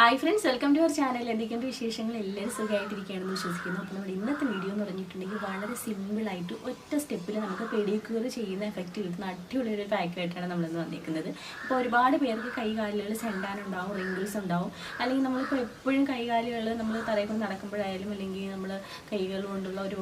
Hi friends welcome to our channel എന്തൊക്കെയുണ്ട് വിശേഷങ്ങൾ? എല്ലാവരും സുഖമായിട്ടിരിക്കുകയാണെന്ന് വിശ്വസിക്കുന്നു. അപ്പോൾ നമ്മുടെ ഇന്നത്തെ വീഡിയോ എന്ന് പറഞ്ഞിട്ടുണ്ടെങ്കിൽ വളരെ സിമ്പിളായിട്ട് ഒറ്റ സ്റ്റെപ്പിൽ നമുക്ക് പെഡിക്യൂർ ചെയ്യുന്ന എഫക്റ്റ് കിട്ടുന്ന അടിപൊളി ഒരു പാക്കായിട്ടാണ് നമ്മളിന്ന് വന്നിരിക്കുന്നത് അപ്പോൾ ഒരുപാട് പേർക്ക് കൈകാലുകൾ ചെണ്ടാനുണ്ടാവും റിങ്കിൾസ് ഉണ്ടാവും. അല്ലെങ്കിൽ നമ്മളിപ്പോൾ എപ്പോഴും കൈകാലുകൾ നമ്മൾ തറയിൽ കൊണ്ട് നടക്കുമ്പോഴായാലും അല്ലെങ്കിൽ നമ്മൾ കൈകൾ കൊണ്ടുള്ള ഒരു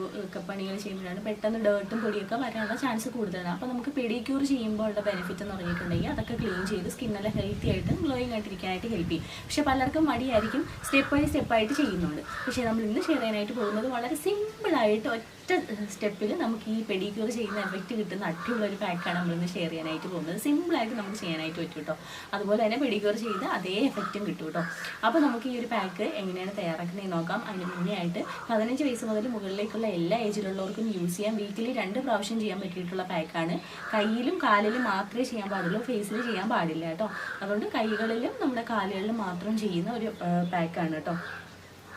പണികൾ ചെയ്യുമ്പോഴാണ് പെട്ടെന്ന് ഡേർട്ടും പൊടിയൊക്കെ വരാനുള്ള ചാൻസ് കൂടുതലാണ്. അപ്പോൾ നമുക്ക് പെഡിക്യൂർ ചെയ്യുമ്പോൾ ഉള്ള ബെനിഫിറ്റ് എന്ന് പറഞ്ഞിട്ടുണ്ടെങ്കിൽ അതൊക്കെ ക്ലീൻ ചെയ്ത് സ്കിന്നെല്ലാം ഹെൽത്തി ആയിട്ട് ഗ്ലോയിങ് ആയിട്ടിരിക്കാനായിട്ട് ഹെൽപ്പ് ചെയ്യും. പക്ഷെ പലർക്കും മടിയായിരിക്കും. സ്റ്റെപ്പ് ബൈ സ്റ്റെപ്പായിട്ട് ചെയ്യുന്നുണ്ട്. പക്ഷേ നമ്മൾ ഇന്ന് ചെയ്യാനായിട്ട് പോകുന്നത് വളരെ സിമ്പിളായിട്ട് ഒറ്റ സ്റ്റെപ്പിൽ നമുക്ക് ഈ പെഡിക്യൂർ ചെയ്യുന്ന എഫക്റ്റ് കിട്ടുന്ന അടിയുള്ള ഒരു പാക്കാണ് നമ്മൾ ഇന്ന് ഷെയർ ചെയ്യാനായിട്ട് പോകുന്നത്. സിമ്പിളായിട്ട് നമുക്ക് ചെയ്യാനായിട്ട് പറ്റും കേട്ടോ അതുപോലെ തന്നെ പെഡിക്യൂർ ചെയ്ത് അതേ എഫക്റ്റും കിട്ടും കേട്ടോ അപ്പോൾ നമുക്ക് ഈ ഒരു പാക്ക് എങ്ങനെയാണ് തയ്യാറാക്കുന്നത് നോക്കാം. അതിന് മുന്നേ ആയിട്ട് പതിനഞ്ച് വയസ്സ് മുതൽ മുകളിലേക്കുള്ള എല്ലാ ഏജിലുള്ളവർക്കും യൂസ് ചെയ്യാം. വീക്കിലി രണ്ട് പ്രാവശ്യം ചെയ്യാൻ പറ്റിയിട്ടുള്ള പാക്കാണ് കയ്യിലും കാലിലും മാത്രമേ ചെയ്യാൻ പാടുള്ളൂ. ഫേസിൽ ചെയ്യാൻ പാടില്ല കേട്ടോ അതുകൊണ്ട് കൈകളിലും നമ്മുടെ കാലുകളിലും മാത്രം ചെയ്യുന്ന ഒരു പാക്കാണ് കേട്ടോ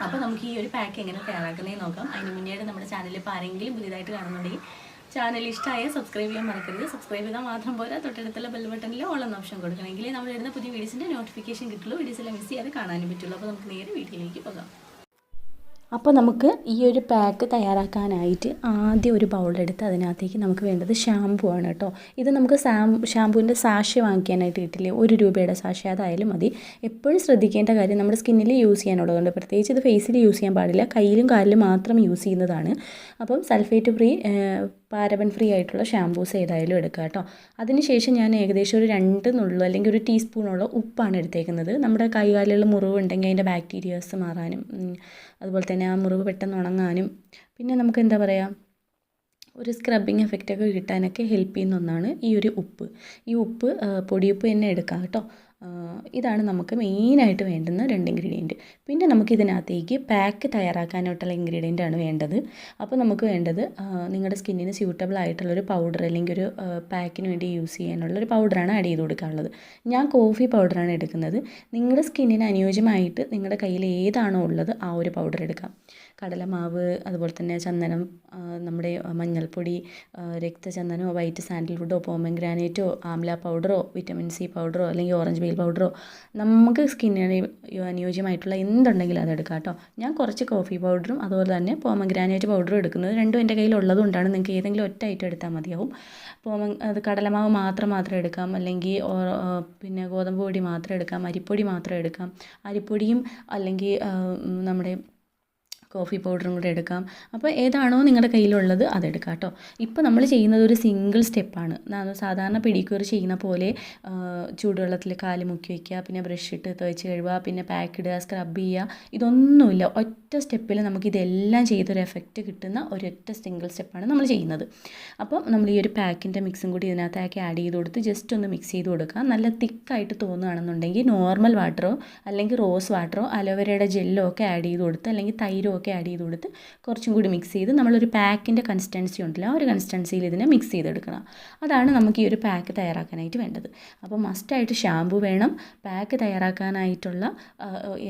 അപ്പോൾ നമുക്ക് ഈ ഒരു പാക്ക് എങ്ങനെ തയ്യാറാക്കുന്നതെന്ന് നോക്കാം. അതിന് മുന്നേ നമ്മുടെ ചാനൽ ഇപ്പോൾ ആരെങ്കിലും പുതിയതായിട്ട് കാണുന്നുണ്ടെങ്കിൽ ചാനൽ ഇഷ്ടമായ സബ്സ്ക്രൈബ് ചെയ്യാൻ മറക്കരുത്. സബ്സ്ക്രൈബ് ചെയ്താൽ മാത്രം പോരാ. തൊട്ടടുത്തുള്ള ബെൽ ബട്ടണിൽ എന്ന ഓപ്ഷൻ കൊടുക്കണമെങ്കിൽ നമ്മൾ വരുന്ന പുതിയ വീഡിയോസിന്റെ നോട്ടിഫിക്കേഷൻ കിട്ടുള്ളൂ. വീഡിയോസിലെ മിസ് ചെയ്യാതെ കാണാനും പറ്റുള്ളൂ. അപ്പോൾ നമുക്ക് നേരെ വീഡിയോയിലേക്ക് പോകാം. അപ്പോൾ നമുക്ക് ഈ ഒരു പാക്ക് തയ്യാറാക്കാനായിട്ട് ആദ്യം ഒരു ബൗളെടുത്ത് അതിനകത്തേക്ക് നമുക്ക് വേണ്ടത് ഷാമ്പു ആണ് കേട്ടോ. ഇത് നമുക്ക് സാം ഷാമ്പുവിന്റെ വാങ്ങിക്കാനായിട്ട് കിട്ടില്ലേ? ഒരു രൂപയുടെ സാഷ്യ. അതായാലും മതി. എപ്പോഴും ശ്രദ്ധിക്കേണ്ട കാര്യം നമ്മുടെ സ്കിന്നിൽ യൂസ് ചെയ്യാനുള്ളതുകൊണ്ട്. പ്രത്യേകിച്ച് ഇത് ഫേസിൽ യൂസ് ചെയ്യാൻ പാടില്ല. കയ്യിലും കാലിലും മാത്രം യൂസ് ചെയ്യുന്നതാണ്. അപ്പം സൾഫേറ്റ് ഫ്രീ പാരബൻ ഫ്രീ ആയിട്ടുള്ള ഷാംപൂസ് ഏതായാലും എടുക്കുക കേട്ടോ. അതിനുശേഷം ഞാൻ ഏകദേശം ഒരു രണ്ട് നുള്ളു അല്ലെങ്കിൽ ഒരു ടീസ്പൂണോളം ഉപ്പാണ് എടുത്തേക്കുന്നത്. നമ്മുടെ കൈകാലിലുള്ള മുറിവ് ഉണ്ടെങ്കിൽ അതിന്റെ ബാക്ടീരിയാസ് മാറാനും അതുപോലെ തന്നെ ആ മുറിവ് പെട്ടെന്ന് ഉണങ്ങാനും. പിന്നെ നമുക്ക് എന്താ പറയുക ഒരു സ്ക്രബിങ് എഫക്റ്റൊക്കെ കിട്ടാനൊക്കെ ഹെൽപ്പ് ചെയ്യുന്ന ഒന്നാണ് ഈ ഒരു ഉപ്പ്. ഈ ഉപ്പ് പൊടിയുപ്പ് തന്നെ എടുക്കാം കേട്ടോ. ഇതാണ് നമുക്ക് മെയിനായിട്ട് വേണ്ടുന്ന രണ്ട് ഇൻഗ്രീഡിയന്റ്. പിന്നെ നമുക്ക് ഇതിനകത്തേക്ക് പാക്ക് തയ്യാറാക്കാനായിട്ടുള്ള ഇൻഗ്രീഡിയന്റ് ആണ് വേണ്ടത്. അപ്പോൾ നമുക്ക് വേണ്ടത് നിങ്ങളുടെ സ്കിന്നിന് സ്യൂട്ടബിൾ ആയിട്ടുള്ളൊരു പൗഡർ അല്ലെങ്കിൽ ഒരു പാക്കിന് വേണ്ടി യൂസ് ചെയ്യാനുള്ള ഒരു പൗഡറാണ് ആഡ് ചെയ്ത് കൊടുക്കാനുള്ളത്. ഞാൻ കോഫി പൗഡറാണ് എടുക്കുന്നത്. നിങ്ങളുടെ സ്കിന്നിന് അനുയോജ്യമായിട്ട് നിങ്ങളുടെ കയ്യിൽ ഏതാണോ ഉള്ളത് ആ ഒരു പൗഡർ എടുക്കാം. കടലമാവ് അതുപോലെ തന്നെ ചന്ദനം നമ്മുടെ മഞ്ഞൾപ്പൊടി രക്തചന്ദനമോ വൈറ്റ് സാൻഡൽവുഡോ പോമഗ്രാനേറ്റോ ആംല പൗഡറോ വിറ്റമിൻ സി പൗഡറോ അല്ലെങ്കിൽ ഓറഞ്ച് ബെയിൽ പൗഡറോ നമുക്ക് സ്കിന്നിന് അനുയോജ്യമായിട്ടുള്ള എന്തുണ്ടെങ്കിലും അതെടുക്കാം കേട്ടോ. ഞാൻ കുറച്ച് കോഫി പൗഡറും അതുപോലെ തന്നെ പോമഗ്രാനേറ്റ് പൗഡറും എടുക്കുന്നത് രണ്ടും എന്റെ കയ്യിൽ ഉള്ളതുകൊണ്ടാണ് നിങ്ങൾക്ക് ഏതെങ്കിലും ഒറ്റ ഐറ്റം എടുത്താൽ മതിയാവും. പോമ അത് കടലമാവ് മാത്രം മാത്രം എടുക്കാം. അല്ലെങ്കിൽ പിന്നെ ഗോതമ്പ് പൊടി മാത്രം എടുക്കാം. അരിപ്പൊടി മാത്രം എടുക്കാം. അരിപ്പൊടിയും അല്ലെങ്കിൽ നമ്മുടെ കോഫി പൗഡറും കൂടെ എടുക്കാം. അപ്പോൾ ഏതാണോ നിങ്ങളുടെ കയ്യിലുള്ളത് അതെടുക്കാം കേട്ടോ. ഇപ്പോൾ നമ്മൾ ചെയ്യുന്നത് ഒരു സിംഗിൾ സ്റ്റെപ്പാണ് സാധാരണ പെഡിക്യൂർ ചെയ്യുന്ന പോലെ ചൂടുവെള്ളത്തിൽ കാൽ മുക്കി വയ്ക്കുക പിന്നെ ബ്രഷ് ഇട്ട് തേച്ച് കഴുകുക പിന്നെ പാക്ക് ഇടുക സ്ക്രബ് ചെയ്യുക ഇതൊന്നുമില്ല. ഒറ്റ സ്റ്റെപ്പിൽ നമുക്ക് ഇതെല്ലാം ചെയ്തൊരു എഫക്റ്റ് കിട്ടുന്ന ഒരൊറ്റ സിംഗിൾ സ്റ്റെപ്പാണ് നമ്മൾ ചെയ്യുന്നത്. അപ്പം നമ്മൾ ഈ ഒരു പാക്കിന്റെ മിക്സും കൂടി ഇതിനകത്തേക്ക് ആഡ് ചെയ്ത് കൊടുത്ത് ജസ്റ്റ് ഒന്ന് മിക്സ് ചെയ്ത് കൊടുക്കുക നല്ല തിക്കായിട്ട് തോന്നുകയാണെന്നുണ്ടെങ്കിൽ നോർമൽ വാട്ടറോ അല്ലെങ്കിൽ റോസ് വാട്ടറോ അലോവേരയുടെ ജെല്ലോ ഒക്കെ ആഡ് ചെയ്ത് കൊടുത്ത് അല്ലെങ്കിൽ തൈരോ ഒക്കെ ആഡ് ചെയ്ത് കൊടുത്ത് കുറച്ചും കൂടി മിക്സ് ചെയ്ത് നമ്മളൊരു പാക്കിന്റെ കൺസിസ്റ്റൻസി ഉണ്ടല്ലോ ആ ഒരു കൺസിസ്റ്റൻസിയിൽ ഇതിനെ മിക്സ് ചെയ്തെടുക്കണം. അതാണ് നമുക്ക് ഈ ഒരു പാക്ക് തയ്യാറാക്കാനായിട്ട് വേണ്ടത്. അപ്പോൾ മസ്റ്റായിട്ട് ഷാമ്പു വേണം പാക്ക് തയ്യാറാക്കാനായിട്ടുള്ള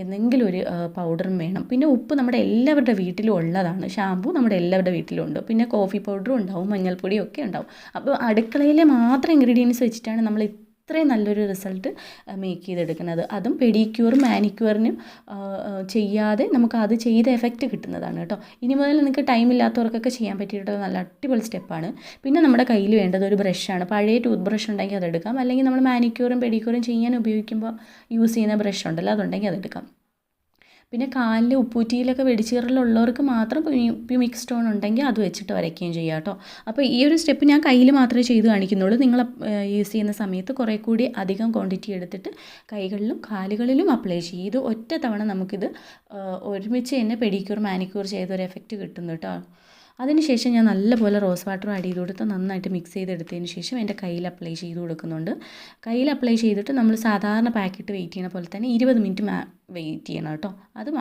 എന്തെങ്കിലും ഒരു പൗഡറും വേണം. പിന്നെ ഉപ്പ് നമ്മുടെ എല്ലാവരുടെ വീട്ടിലും ഉള്ളതാണ്. ഷാമ്പു നമ്മുടെ എല്ലാവരുടെ വീട്ടിലും ഉണ്ട്. പിന്നെ കോഫി പൗഡറും ഉണ്ടാവും മഞ്ഞൾപ്പൊടിയും ഒക്കെ ഉണ്ടാവും. അപ്പോൾ അടുക്കളയിലെ മാത്രം ഇൻഗ്രീഡിയൻസ് വെച്ചിട്ടാണ് നമ്മൾ ഇത്രയും നല്ലൊരു റിസൾട്ട് മേക്ക് ചെയ്തെടുക്കുന്നത്. അതും പെഡിക്യൂറും മാനിക്യൂറിനും ചെയ്യാതെ നമുക്ക് അത് ചെയ്ത എഫക്റ്റ് കിട്ടുന്നതാണ് കേട്ടോ. ഇനി മുതൽ നിങ്ങൾക്ക് ടൈം ഇല്ലാത്തവർക്കൊക്കെ ചെയ്യാൻ പറ്റിയിട്ടുള്ള നല്ല അടിപൊളി സ്റ്റെപ്പാണ് പിന്നെ നമ്മുടെ കയ്യിൽ വേണ്ടത് ഒരു ബ്രഷാണ് പഴയ ടൂത്ത് ബ്രഷ് ഉണ്ടെങ്കിൽ അതെടുക്കാം. അല്ലെങ്കിൽ നമ്മൾ മാനിക്യൂറും പെഡിക്യൂറും ചെയ്യാൻ ഉപയോഗിക്കുമ്പോൾ യൂസ് ചെയ്യുന്ന ബ്രഷ് ഉണ്ടല്ലോ അതുണ്ടെങ്കിൽ അതെടുക്കാം. പിന്നെ കാലിൽ ഉപ്പൂറ്റിയിലൊക്കെ വെടിച്ചീറലുള്ളവർക്ക് മാത്രം പ്യൂമിക് സ്റ്റോൺ ഉണ്ടെങ്കിൽ അത് വെച്ചിട്ട് വരയ്ക്കുകയും ചെയ്യാം കേട്ടോ. അപ്പോൾ ഈ ഒരു സ്റ്റെപ്പ് ഞാൻ കയ്യിൽ മാത്രമേ ചെയ്ത് കാണിക്കുന്നുള്ളൂ. നിങ്ങൾ യൂസ് ചെയ്യുന്ന സമയത്ത് കുറേ കൂടി അധികം ക്വാണ്ടിറ്റി എടുത്തിട്ട് കൈകളിലും കാലുകളിലും അപ്ലൈ ചെയ്യും. ഇത് ഒറ്റ തവണ നമുക്കിത് ഒരുമിച്ച് തന്നെ പെഡിക്യൂർ മാനിക്യൂർ ചെയ്ത ഒരു എഫക്റ്റ് കിട്ടുന്നു കേട്ടോ. അതിനുശേഷം ഞാൻ നല്ലപോലെ റോസ് വാട്ടറും ആഡ് ചെയ്ത് കൊടുത്ത് നന്നായിട്ട് മിക്സ് ചെയ്തെടുത്തതിന് ശേഷം എന്റെ കയ്യിൽ അപ്ലൈ ചെയ്ത് കൊടുക്കുന്നുണ്ട്. കയ്യിൽ അപ്ലൈ ചെയ്തിട്ട് നമ്മൾ സാധാരണ പാക്കറ്റ് വെയിറ്റ് ചെയ്യുന്ന പോലെ തന്നെ ഇരുപത് മിനിറ്റ് വെയിറ്റ് ചെയ്യണം കേട്ടോ. അത്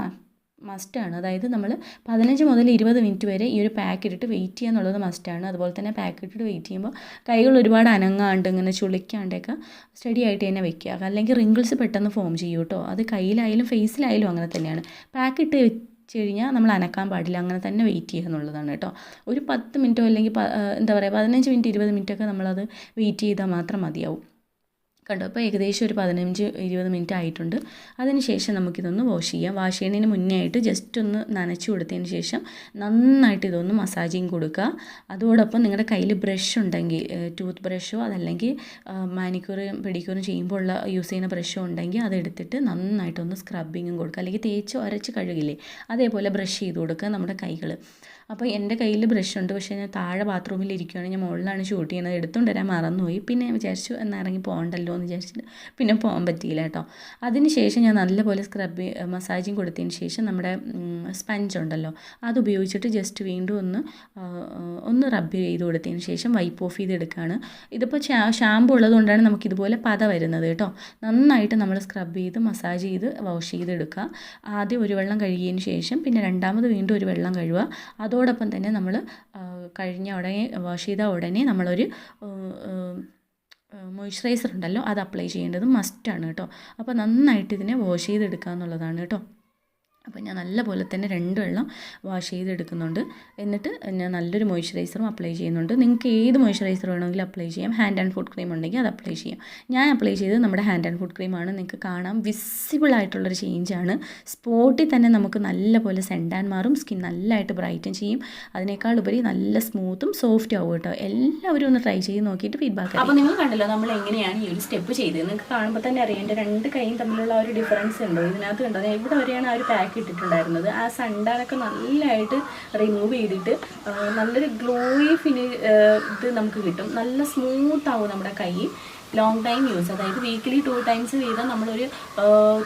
മസ്റ്റാണ് അതായത് നമ്മൾ പതിനഞ്ച് മുതൽ ഇരുപത് മിനിറ്റ് വരെ ഈ ഒരു പാക്ക് വെയിറ്റ് ചെയ്യുക എന്നുള്ളത് മസ്റ്റാണ് അതുപോലെ തന്നെ പാക്ക് വെയിറ്റ് ചെയ്യുമ്പോൾ കൈകൾ ഒരുപാട് അനങ്ങാണ്ട് ഇങ്ങനെ ചുളിക്കാണ്ടൊക്കെ സ്റ്റഡി ആയിട്ട് തന്നെ വെക്കുക. അല്ലെങ്കിൽ റിങ്കിൾസ് പെട്ടെന്ന് ഫോം ചെയ്യും കേട്ടോ. അത് കയ്യിലായാലും ഫേസിലായാലും അങ്ങനെ തന്നെയാണ്. പാക്ക് ഇട്ട് വെച്ച് കഴിഞ്ഞാൽ നമ്മൾ അനക്കാൻ പാടില്ല. അങ്ങനെ തന്നെ വെയിറ്റ് ചെയ്യുക എന്നുള്ളതാണ് കേട്ടോ. ഒരു പത്ത് മിനിറ്റോ അല്ലെങ്കിൽ എന്താ പറയുക പതിനഞ്ച് മിനിറ്റ് ഇരുപത് മിനിറ്റൊക്കെ നമ്മളത് വെയിറ്റ് ചെയ്താൽ മാത്രം മതിയാവും. കണ്ടോ. അപ്പോൾ ഏകദേശം ഒരു പതിനഞ്ച് ഇരുപത് മിനിറ്റ് ആയിട്ടുണ്ട്. അതിനുശേഷം നമുക്കിതൊന്ന് വാഷ് ചെയ്യാം. വാഷ് ചെയ്യുന്നതിന് മുന്നേ ആയിട്ട് ജസ്റ്റ് ഒന്ന് നനച്ച് കൊടുത്തതിന് ശേഷം നന്നായിട്ട് ഇതൊന്ന് മസാജിങ് കൊടുക്കുക. അതോടൊപ്പം നിങ്ങളുടെ കയ്യിൽ ബ്രഷ് ഉണ്ടെങ്കിൽ ടൂത്ത് ബ്രഷോ അതല്ലെങ്കിൽ മാനിക്യൂറും പെഡിക്യൂറും ചെയ്യുമ്പോൾ ഉള്ള യൂസ് ചെയ്യുന്ന ബ്രഷോ ഉണ്ടെങ്കിൽ അതെടുത്തിട്ട് നന്നായിട്ടൊന്ന് സ്ക്രബിങ്ങും കൊടുക്കുക. അല്ലെങ്കിൽ തേച്ച് അരച്ച് കഴുകില്ലേ അതേപോലെ ബ്രഷ് ചെയ്ത് കൊടുക്കുക നമ്മുടെ കൈകൾ അപ്പോൾ എന്റെ കയ്യിൽ ബ്രഷ് ഉണ്ട്. പക്ഷേ ഞാൻ താഴെ ബാത്റൂമിൽ ഇരിക്കുകയാണ് ഞാൻ മുകളിലാണ് ഷൂട്ട് ചെയ്യുന്നത്. എടുത്തുകൊണ്ട് വരാൻ മറന്നുപോയി. പിന്നെ വിചാരിച്ചു എന്നാൽ ഇറങ്ങി പോകണ്ടല്ലോ എന്ന് വിചാരിച്ചിട്ട്. പിന്നെ പോകാൻ പറ്റിയില്ല കേട്ടോ. അതിന് ശേഷം ഞാൻ നല്ലപോലെ സ്ക്രബ് മസാജിങ് കൊടുത്തതിന് ശേഷം നമ്മുടെ സ്പഞ്ച് ഉണ്ടല്ലോ അത് ഉപയോഗിച്ചിട്ട് ജസ്റ്റ് വീണ്ടും ഒന്ന് ഒന്ന് റബ്ബ് ചെയ്ത് കൊടുത്തതിന് ശേഷം വൈപ്പ് ഓഫ് ചെയ്ത് എടുക്കുകയാണ് ഇതിപ്പോൾ ഷാമ്പു ഉള്ളതുകൊണ്ടാണ് നമുക്ക് ഇതുപോലെ പത വരുന്നത് കേട്ടോ. നന്നായിട്ട് നമ്മൾ സ്ക്രബ് ചെയ്ത് മസാജ് ചെയ്ത് വാഷ് ചെയ്തെടുക്കുക ആദ്യം ഒരു വെള്ളം കഴുകിയതിന് ശേഷം പിന്നെ രണ്ടാമത് വീണ്ടും ഒരു വെള്ളം കഴുകുക. അതോടൊപ്പം തന്നെ നമ്മൾ കഴിഞ്ഞ ഉടനെ വാഷ് ചെയ്ത ഉടനെ നമ്മളൊരു മോയ്സ്ചറൈസർ ഉണ്ടല്ലോ അത് അപ്ലൈ ചെയ്യേണ്ടത് മസ്റ്റാണ് കേട്ടോ. അപ്പോൾ നന്നായിട്ട് ഇതിനെ വാഷ് ചെയ്തെടുക്കുക എന്നുള്ളതാണ് കേട്ടോ. അപ്പോൾ ഞാൻ നല്ലപോലെ തന്നെ രണ്ട് വെള്ളം വാഷ് ചെയ്തെടുക്കുന്നുണ്ട്. എന്നിട്ട് ഞാൻ നല്ലൊരു മോയ്സ്ചറൈസറും അപ്ലൈ ചെയ്യുന്നുണ്ട്. നിങ്ങൾക്ക് ഏത് മോയ്സ്ചറൈസർ വേണമെങ്കിലും അപ്ലൈ ചെയ്യാം. ഹാൻഡ് ആൻഡ് ഫുഡ് ക്രീം ഉണ്ടെങ്കിൽ അത് അപ്ലൈ ചെയ്യാം. ഞാൻ അപ്ലൈ ചെയ്തത് നമ്മുടെ ഹാൻഡ് ആൻഡ് ഫുഡ് ക്രീമാണ് നിങ്ങൾക്ക് കാണാം. വിസിബിൾ ആയിട്ടുള്ളൊരു ആണ്. സ്പോട്ടിൽ തന്നെ നമുക്ക് നല്ലപോലെ സെൻഡാൻ മാറും. സ്കിൻ നല്ലതായിട്ട് ബ്രൈറ്റൻ ചെയ്യും. അതിനേക്കാൾ ഉപരി നല്ല സ്മൂത്തും സോഫ്റ്റ് ആവും കേട്ടോ. എല്ലാവരും ഒന്ന് ട്രൈ ചെയ്ത് നോക്കിയിട്ട് ഫീഡ്ബാക്ക് അപ്പോൾ നിങ്ങൾ കണ്ടല്ലോ നമ്മൾ എങ്ങനെയാണ് ഈ ഒരു സ്റ്റെപ്പ് ചെയ്തത്. നിങ്ങൾക്ക് കാണുമ്പോൾ തന്നെ അറിയേണ്ട എന്റെ രണ്ട് കൈയും തമ്മിലുള്ള ആ ഒരു ഡിഫറൻസ് ഉണ്ടോ? ഇതിനകത്ത് കണ്ടോ? ഞാൻ ഇവിടെ വരെയാണ് ആ ഒരു പാക്ക് ഇട്ടിട്ടുണ്ടായിരുന്നത്. ആ സണ്ടാനൊക്കെ നല്ലതായിട്ട് റിമൂവ് ചെയ്തിട്ട് നല്ലൊരു ഗ്ലോയി ഫിനി ഇത് നമുക്ക് കിട്ടും. നല്ല സ്മൂത്ത് ആവും നമ്മുടെ കൈ. ലോങ് ടൈം യൂസ് അതായത് വീക്കിലി ടു ടൈംസ് വീതം നമ്മളൊരു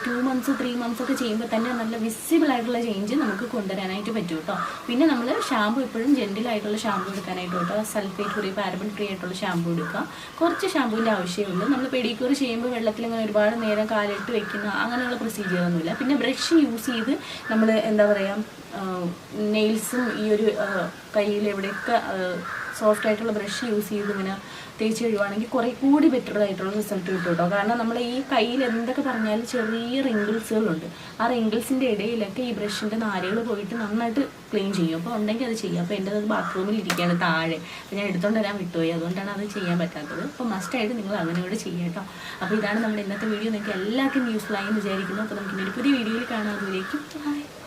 ടു മന്ത്സ് ത്രീ മന്ത്സ് ഒക്കെ ചെയ്യുമ്പോൾ തന്നെ നല്ല വിസിബിൾ ആയിട്ടുള്ള ചേഞ്ച് നമുക്ക് കൊണ്ടുവരാനായിട്ട് പറ്റും കേട്ടോ പിന്നെ നമ്മൾ ഷാമ്പു എപ്പോഴും ജെന്റിൽ ആയിട്ടുള്ള ഷാമ്പു എടുക്കാനായിട്ട് കേട്ടോ സൾഫേറ്റ് ഫ്രീ പാരബൻ ഫ്രീ ആയിട്ടുള്ള ഷാമ്പു എടുക്കുക. കുറച്ച് ഷാമ്പുവിന്റെ ആവശ്യമുണ്ട്. നമ്മൾ പെഡിക്യൂർ ചെയ്യുമ്പോൾ വെള്ളത്തിൽ ഇങ്ങനെ ഒരുപാട് നേരം കാലിട്ട് വെക്കുന്ന അങ്ങനെയുള്ള പ്രൊസീജിയർ ഒന്നുമില്ല. പിന്നെ ബ്രഷ് യൂസ് ചെയ്ത് നമ്മൾ എന്താ പറയുക നെയിൽസും ഈ ഒരു കയ്യിൽ എവിടെയൊക്കെ സോഫ്റ്റ് ആയിട്ടുള്ള ബ്രഷ് യൂസ് ചെയ്ത് ഇങ്ങനെ തേച്ച് കഴിയുവാണെങ്കിൽ കുറേ കൂടി ബെറ്റർ ആയിട്ടുള്ള റിസൾട്ട് കിട്ടും കേട്ടോ. കാരണം നമ്മൾ ഈ കയ്യിൽ എന്തൊക്കെ പറഞ്ഞാലും ചെറിയ റിങ്കിൾസുകളുണ്ട് ആ റിങ്കിൾസിന്റെ ഇടയിലൊക്കെ ഈ ബ്രഷിന്റെ നാരുകൾ പോയിട്ട് നന്നായിട്ട് ക്ലീൻ ചെയ്യും. അപ്പോൾ ഉണ്ടെങ്കിൽ അത് ചെയ്യാം. അപ്പോൾ എന്റെ അത് ബാത്റൂമിൽ ഇരിക്കുകയാണ് താഴെ. അപ്പോൾ ഞാൻ എടുത്തുകൊണ്ട് വരാൻ വിട്ടുപോയി. അതുകൊണ്ടാണ് അത് ചെയ്യാൻ പറ്റാത്തത്. അപ്പോൾ മസ്റ്റായിട്ട് നിങ്ങൾ അങ്ങനെ കൂടെ ചെയ്യുക കേട്ടോ. അപ്പോൾ ഇതാണ് നമ്മുടെ ഇന്നത്തെ വീഡിയോ നിങ്ങൾക്ക് എല്ലാവർക്കും യൂസ്ഫുൾ ആയി എന്ന് വിചാരിക്കുന്നു. അപ്പോൾ നമുക്ക് ഇനി ഒരു പുതിയ വീഡിയോയിൽ കാണാം. അതിലേക്ക് ബൈ